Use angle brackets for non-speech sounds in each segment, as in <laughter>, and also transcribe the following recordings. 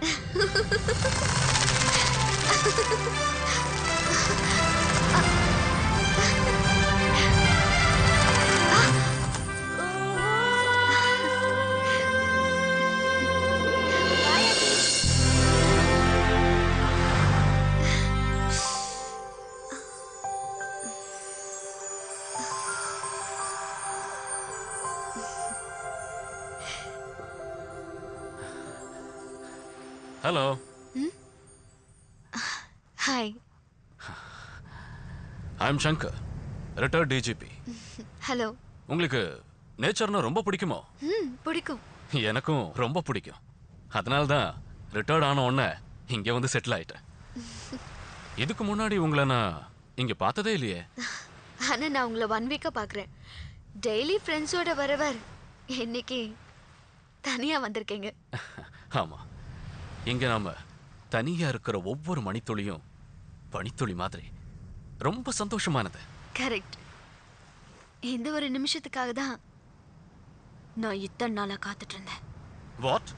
フフフフ。hello hi I am Shankar retired DGP hello உங்களுக்கு நேச்சர்னா ரொம்ப பிடிக்குமோ? ம் பிடிக்கும். எனக்கும் ரொம்ப பிடிக்கும். அதனால தான் ரிட்டையர்ட் ஆன உடனே இங்கே வந்து செட்டில் ஆயிட்டேன். <laughs> இதுக்கு முன்னாடி உங்களை நான் இங்கே பார்த்ததே இல்லையே. <laughs> ஆனா நான் உங்களை ஒன் வீக்கா பார்க்குறேன். டெய்லி ஃப்ரெண்ட்ஸோட வரவர் இன்னைக்கு தனியா வந்திருக்கீங்க. <laughs> ஆமாம் இங்கே நாம தனியாக இருக்கிற ஒவ்வொரு மணித்துளியும் பனித்துளி மாதிரி ரொம்ப சந்தோஷமானது. கரெக்ட் இந்த ஒரு நிமிஷத்துக்காக தான் நான் இத்தனை நாளா காத்துட்டு இருந்தேன். வாட்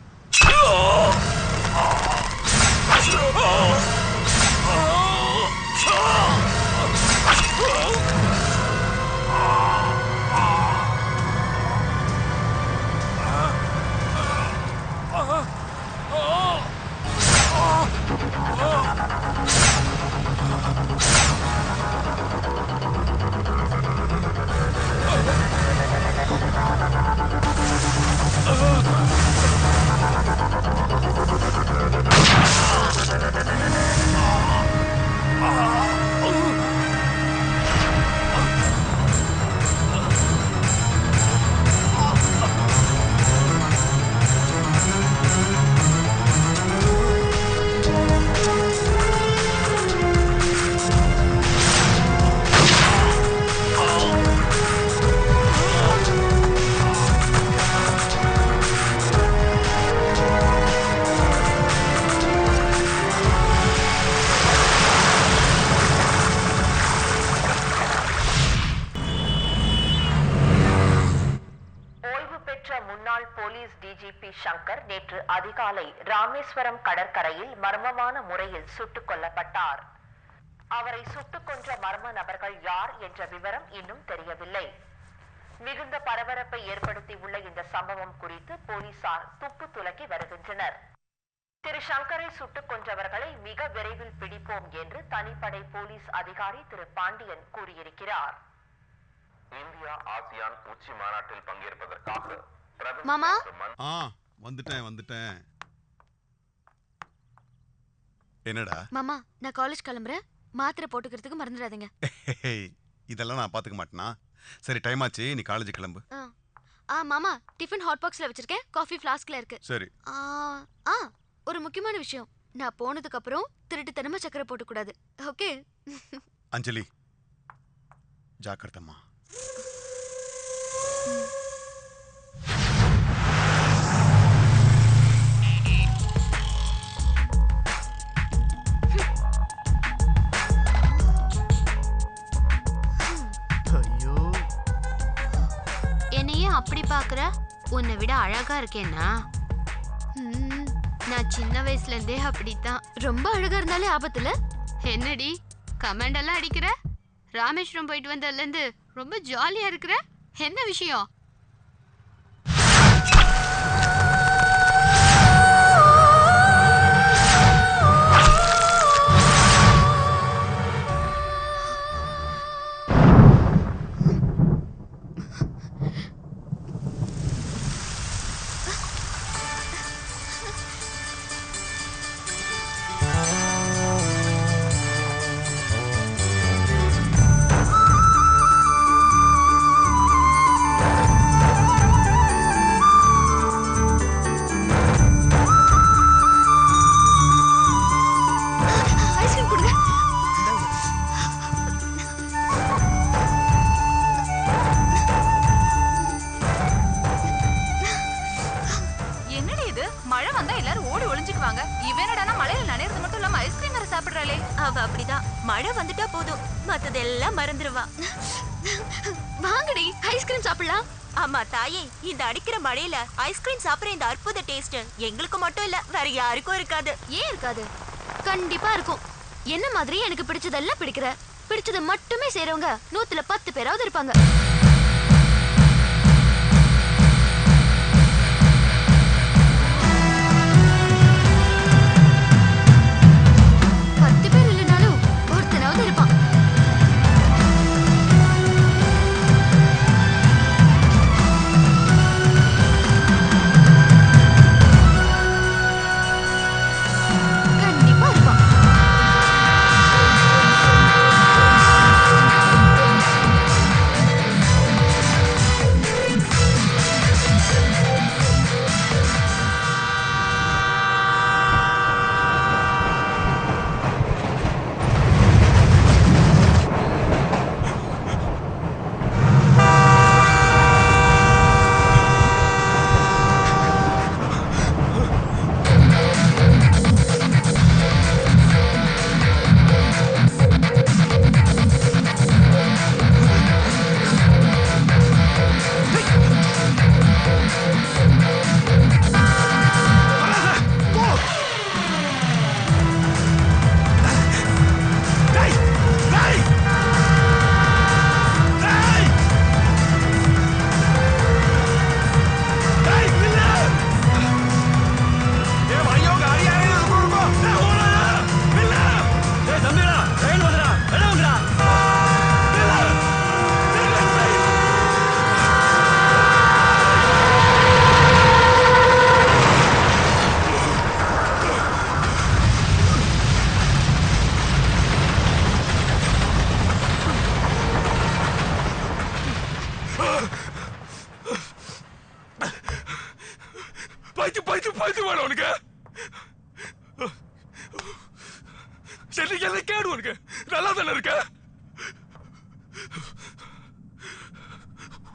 போலீஸ் டிஜிபி சங்கர் நேற்று அதிகாலை ராமேஸ்வரம் கடற்கரையில் மர்மமான முறையில் சுட்டுக் கொல்லப்பட்டார். அவரை சுட்டுக் கொன்ற மர்ம நபர்கள் யார் என்ற விவரம் இன்னும் தெரியவில்லை. மிகுந்த பரபரப்பை ஏற்படுத்தியுள்ள இந்த சம்பவம் குறித்து போலீசார் துப்பு துலக்கி வருகின்றனர். திரு சங்கரை சுட்டுக் கொன்றவர்களை மிக விரைவில் பிடிப்போம் என்று தனிப்படை போலீஸ் அதிகாரி திரு பாண்டியன் கூறியிருக்கிறார். இந்தியா ஆசியான் உச்சி மாநாட்டில் பங்கேற்பதற்காக மாமா? ஆ வந்துட்டேன் வந்துட்டேன். என்னடா? மாமா நான் காலேஜ் கிளம்புறேன். மாத்திரை போட்டுக்கிறதுக்கு மறந்துடாதீங்க. இதெல்லாம் நான் பார்த்துக்க மாட்டேனா? சரி டைம் ஆச்சு நீ காலேஜ் கிளம்பு. ஆ. ஆ மாமா டிஃபன் ஹாட் பாக்ஸ்ல வச்சிருக்கேன். காஃபி ஃப்ளாஸ்க்ல இருக்கு. சரி. ஆ ஆ ஒரு முக்கியமான விஷயம். நான் போனதுக்கு அப்புறம் திருட்டுத்தனமா சக்கரை போட்டுக்கூடாது. ஓகே? அஞ்சலி. ஜாக்கிரதம்மா. விட அழகா இருக்கேன்னா? நான் சின்ன வயசுல இருந்தே அப்படித்தான். ரொம்ப அழகா இருந்தாலே ஆபத்துல? என்னடி கமெண்ட் எல்லாம் அடிக்கிற? ராமேஸ்வரம் போயிட்டு வந்ததுல இருந்து ரொம்ப ஜாலியா இருக்கிற? என்ன விஷயம்? ஐஸ்கிரீம் சாப்பிடலாம். ஆமா தாயே இந்த அடிக்கிற மழையில ஐஸ்கிரீம் சாப்பிடுற இந்த அற்புத டேஸ்ட் எங்களுக்கு மட்டும் இல்ல வேற யாருக்கும் இருக்காது. ஏன் இருக்காது? கண்டிப்பா இருக்கும். என்ன மாதிரி எனக்கு பிடிச்சதெல்லாம் பிடிக்கிற? பிடிச்சது மட்டுமே செய்றவங்க நூத்துல பத்து பேராவது இருப்பாங்க. பைத்து பைத்து பைத்து வேணும் உனக்கு. சரி என்ன கேடு உனக்கு. நல்லா தானே இருக்க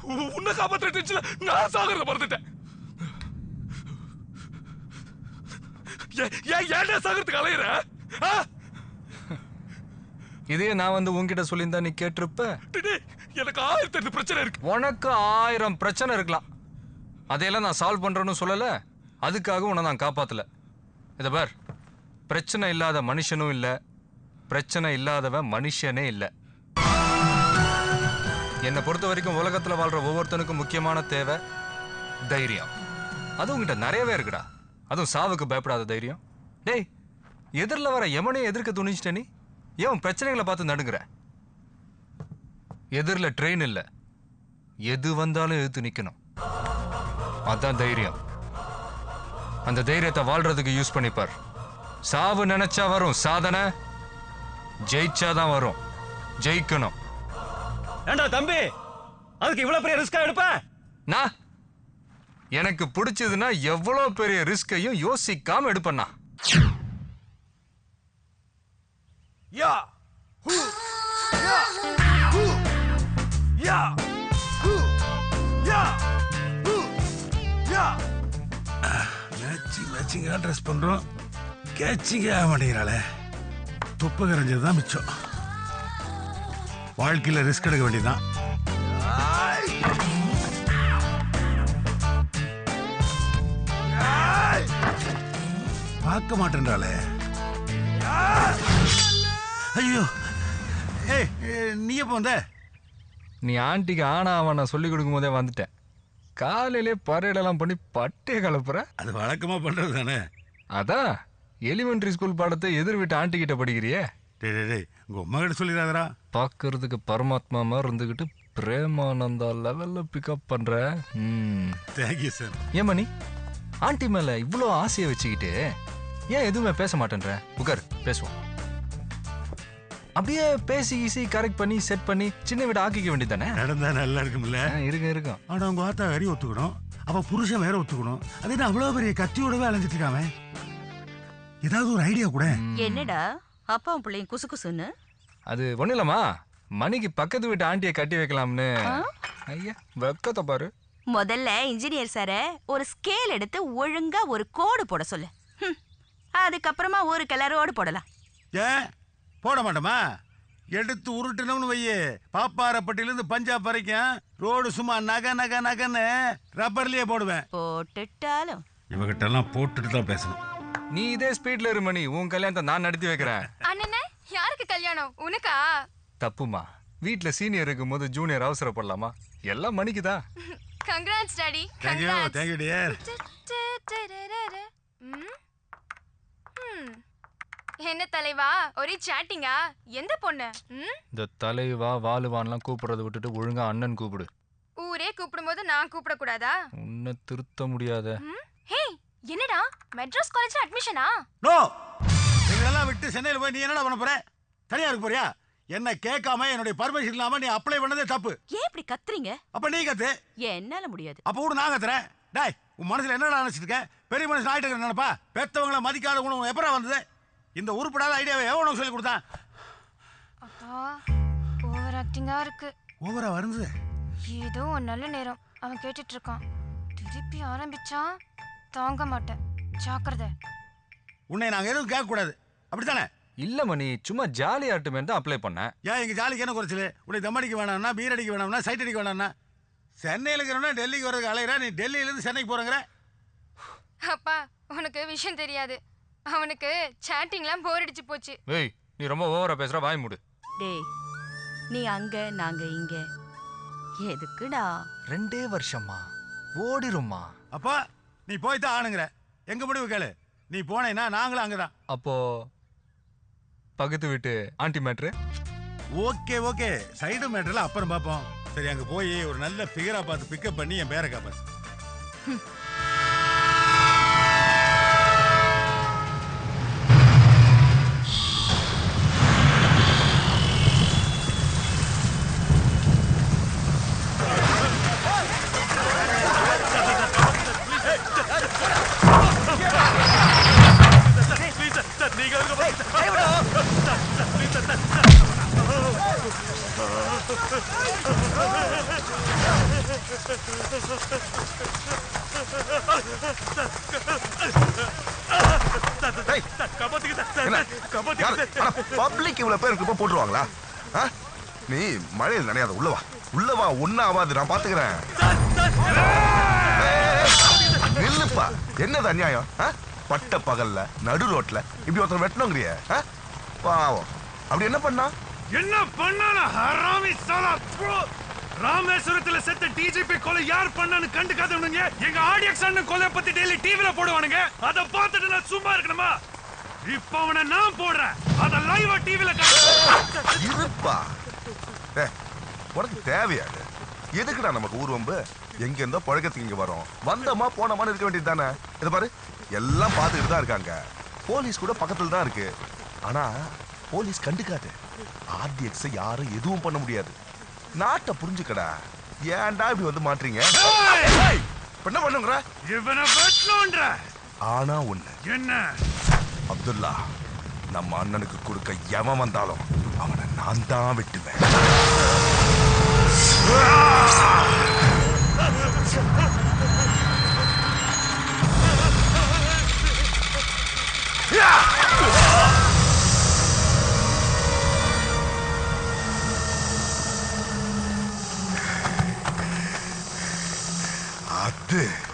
உன்னை காப்பாற்ற நான் சாகிறத மறந்துட்டேன். ஏன் ஏன் ஏன்டா சாகிறதுக்கு அலையிற? ஆ? இதே நான் வந்து உன்கிட்ட சொல்லியிருந்தா நீ கேட்டிருப்ப? எனக்கு ஆயிரத்தி பிரச்சனை இருக்கு. உனக்கு ஆயிரம் பிரச்சனை இருக்கலாம். அதையெல்லாம் நான் சால்வ் பண்றேன்னு சொல்லல. அதுக்காக உன்னை நான் காப்பாத்தல. இத பார். பிரச்சனை இல்லாத மனுஷனும் இல்ல. பிரச்சனை இல்லாதவன் மனுஷனே இல்ல. என்னை பொறுத்த வரைக்கும் உலகத்துல வாழ்ற ஒவ்வொருத்தனுக்கும் முக்கியமான தேவை தைரியம். அது உங்ககிட்ட நிறையவே இருக்குடா. அதுவும் சாவுக்கு பயப்படாத தைரியம். டேய் எதிரில் வர எமனையும் எதிர்க்க துணிச்சிட்ட நீ? ஏன் பிரச்சனைகளை பார்த்து நடுங்குற? எதிரில் ட்ரெயின் இல்லை. எது வந்தாலும் எதிர்த்து நிற்கணும் அதான் தைரியம். அந்த தைரியத்தை வாழ்றதுக்கு யூஸ் பண்ணிப்பார். சாவு நினைச்சா வரும். சாதனை ஜெயிச்சாதான் வரும். ஜெயிக்கணும். ஏண்டா தம்பி? அதுக்கு இவ்வளவு பெரிய ரிஸ்கா எடுப்ப? நான் எனக்கு பிடிச்சதுன்னா எவ்வளோ பெரிய ரிஸ்கையும் யோசிக்காம எடுப்பண்ணா யா ஹூ யா ஹூ யா ஹூ யா ஹூ யா மேட்சிங் மேட்சிங்காக ட்ரெஸ் பண்ணுறோம் கேட்சிங்கே ஆக மாட்டேங்கிறாளே. துப்பு கரைஞ்சது தான் மிச்சம். வாழ்க்கையில் ரிஸ்க் எடுக்க வேண்டியதுதான். ஆய். ஆய். பார்க்க மாட்டேன்றாளே. ஏய் நீ எப்போ வந்த. நீ ஆண்டிக்கு ஆனா அவன் சொல்லி கொடுக்கும் போதே வந்துட்டேன். காலையிலே பரேடெல்லாம் பண்ணி பட்டே கலப்புற. அது வழக்கமா பண்றது தானே அதான் எலிமெண்டரி ஸ்கூல் பாடத்தை எதிர் வீட்டு ஆண்டி கிட்ட படிக்கிறியே? டேய் டேய் டேய் உங்க அம்மா கிட்ட சொல்லிடாதடா. பார்க்கறதுக்கு பரமாத்மா மாதிரி இருந்துக்கிட்டு பிரேமானந்தா லெவல்ல பிக்கப் பண்ற. ம். தேங்க்யூ சார் ஏம்மா நீ ஆண்டி மேல இவ்வளோ ஆசையை வச்சுக்கிட்டு ஏன் எதுவுமே பேச மாட்டேன்ற? உட்கார் பேசுவோம். அப்படியே பேசி ஈசி கரெக்ட் பண்ணி செட் பண்ணி சின்ன வீடு ஆக்கிக்க வேண்டியதானே நடந்தா நல்லா இருக்கும்ல. இருக்கும் இருக்கும். ஆனா உங்க ஆத்தா வேற ஒத்துக்கணும். அவ புருஷன் வேற ஒத்துக்கணும். அது என்ன அவ்வளவு பெரிய கத்தியோடவே அலைஞ்சிட்டு இருக்காம? ஏதாவது ஒரு ஐடியா கூட. என்னடா? அப்பாவும் பிள்ளையும் குசு குசுன்னு? அது ஒண்ணும் இல்லம்மா. மணிக்கு பக்கத்து வீட்டு ஆண்டியை கட்டி வைக்கலாம்னு. ஐயா வெக்கத்தை பாரு. முதல்ல இன்ஜினியர் சார ஒரு ஸ்கேல் எடுத்து ஒழுங்கா ஒரு கோடு போட சொல்லு. அதுக்கப்புறமா ஒரு கலரோடு போடலாம். ஏன்? போட மாட்டோமா? எடுத்து உருட்டணும்னு வையே. பாப்பாரப்பட்டியிலேருந்து பஞ்சாப் வரைக்கும் ரோடு சும்மா நக நக நகன்னு ரப்பர்லயே போடுவேன். போட்டுட்டாலும். இவகிட்ட எல்லாம் போட்டுட்டு தான் பேசணும். நீ இதே ஸ்பீட்ல இரு மணி. உன் கல்யாணத்தை நான் நடத்தி வைக்கிறேன். அண்ணனே யாருக்கு கல்யாணம்? உனக்கா? தப்புமா. வீட்ல சீனியர் இருக்கும்போது ஜூனியர் அவசரப்படலாமா? எல்லாம் மணிக்குதான். Congrats daddy thank you thank you dear என்ன தலைவா? ஒரே சாட்டிங்கா எந்த பொண்ணு? ம்? இந்த தலைவா வாலுவான்லாம் கூப்பிடுறத விட்டுட்டு ஒழுங்கா அண்ணன் கூப்பிடு. ஊரே கூப்பிடும்போது நான் கூப்பிடக்கூடாதா? உன்னை திருத்த முடியாத. ம்? ஹே என்னடா? மெட்ராஸ் காலேஜ்ல அட்மிஷனா நோ! எங்களெல்லாம் விட்டு சென்னையில் போய் நீ என்னடா பண்ண போற? தனியா இருக்க போறியா? என்ன கேட்காம என்னுடைய பர்மிஷன் இல்லாம நீ அப்ளை பண்ணதே தப்பு. ஏன் இப்படி கத்துறீங்க? அப்ப நீ கத்து. என்னால முடியாது. அப்ப கூட நான் கத்துறேன். டேய் உன் மனசுல என்னடா நினைச்சிட்டு இருக்க? பெரிய மனுஷன் ஆயிட்டு இருக்க நினைப்பா? பெத்தவங்கள மதிக்காத உணவு எப்படா வந்தது? இந்த உருப்படாத ஐடியாவை எவன் உனக்கு சொல்லி கொடுத்தான்? அப்பா ஓவர் ஆக்டிங்கா இருக்கு. ஓவரா வருது ஏதோ ஒரு நல்ல நேரம். அவன் கேட்டுட்டு இருக்கான் திருப்பி ஆரம்பிச்சா தாங்க மாட்டேன். ஜாக்கிரதை. உன்னை நாங்க எதுவும் கேட்க கூடாது அப்படித்தானே? இல்ல மணி சும்மா ஜாலி ஆட்டுமே தான் அப்ளை பண்ணேன். ஏன் எங்க ஜாலிக்கு என்ன குறைச்சல்? உன்னை தம் அடிக்க வேணாம்னா பீர் அடிக்க வேணாம்னா சைட் அடிக்க வேணாம்னா. சென்னையில் இருக்கிறவனா டெல்லிக்கு வரதுக்கு அலையிறா நீ டெல்லியிலேருந்து சென்னைக்கு போறங்கிற? அப்பா உனக்கு விஷயம் தெரியாது. அவனுக்கு சாட்டிங்லாம் போர் அடிச்சு போச்சு. ஏய் நீ ரொம்ப ஓவரா பேசுற வாய் மூடு. டேய் நீ அங்க நாங்க இங்க. எதுக்குடா? ரெண்டே வருஷமா ஓடிரும்மா. அப்பா நீ போய் தான் ஆணுங்கிற. எங்க முடிவு கேளு. நீ போனேன்னா நாங்களும் அங்கதான். அப்போ பக்கத்து வீட்டு aunty matter okay okay. Side மேட்டர்ல அப்புறம் பார்ப்போம். சரி அங்க போய் ஒரு நல்ல ஃபிகரா பார்த்து பிக்கப் பண்ணி என் பேரை காப்பாத்து. பப்ளிக் இவ்வளவு பேர் இருக்கப்ப போட்டுருவாங்களா? நீ மழையில் நனையாத உள்ளவா உள்ளவா ஒன்னும் ஆகாது நான் பாத்துக்கிறேன். நில்லுப்பா. என்னது அநியாயம்? பட்ட பகல்ல நடு ரோட்ல இப்படி ஒருத்தர் வெட்டணுங்கிறிய பாவம். அப்படி என்ன பண்ணா? என்ன பண்ணான ஹராமி சாலா ப்ரோ. ராமேஸ்வரத்துல செத்த டிஜிபி கொலை யார் பண்ணனு கண்டுக்காதவனுங்க எங்க ஆடியக்ஸ் அண்ணன் கொலை பத்தி டெய்லி டிவில போடுவானுங்க. அத பார்த்துட்டு நான் சும்மா இருக்கணுமா? இப்ப அவனை நான் போடுறேன். அத லைவா டிவில இருப்பா. உனக்கு தேவையாது எதுக்குடா நமக்கு ஊர்வம்பு? எங்க இருந்தோ பழக்கத்துக்கு இங்க வரோம். வந்தோமா போனோமான்னு இருக்க வேண்டியது தானே? இதை பாரு எல்லாம் பார்த்துக்கிட்டு தான் இருக்காங்க. போலீஸ் கூட பக்கத்துல தான் இருக்கு. ஆனா போலீஸ் கண்டுக்காது. ஆர்டிஎக்ஸ் யாரும் எதுவும் பண்ண முடியாது. நாட்டை புரிஞ்சுக்கடா. ஏன்டா இப்படி வந்து மாட்டீங்க என்ன பண்ணுங்கிற? இவனை வெட்டணும்ன்ற. ஆனா ஒண்ணு. என்ன? அப்துல்லா நம்ம அண்ணனுக்கு கொடுக்க எவன் வந்தாலும் அவனை நான் தான் வெட்டுவேன். அது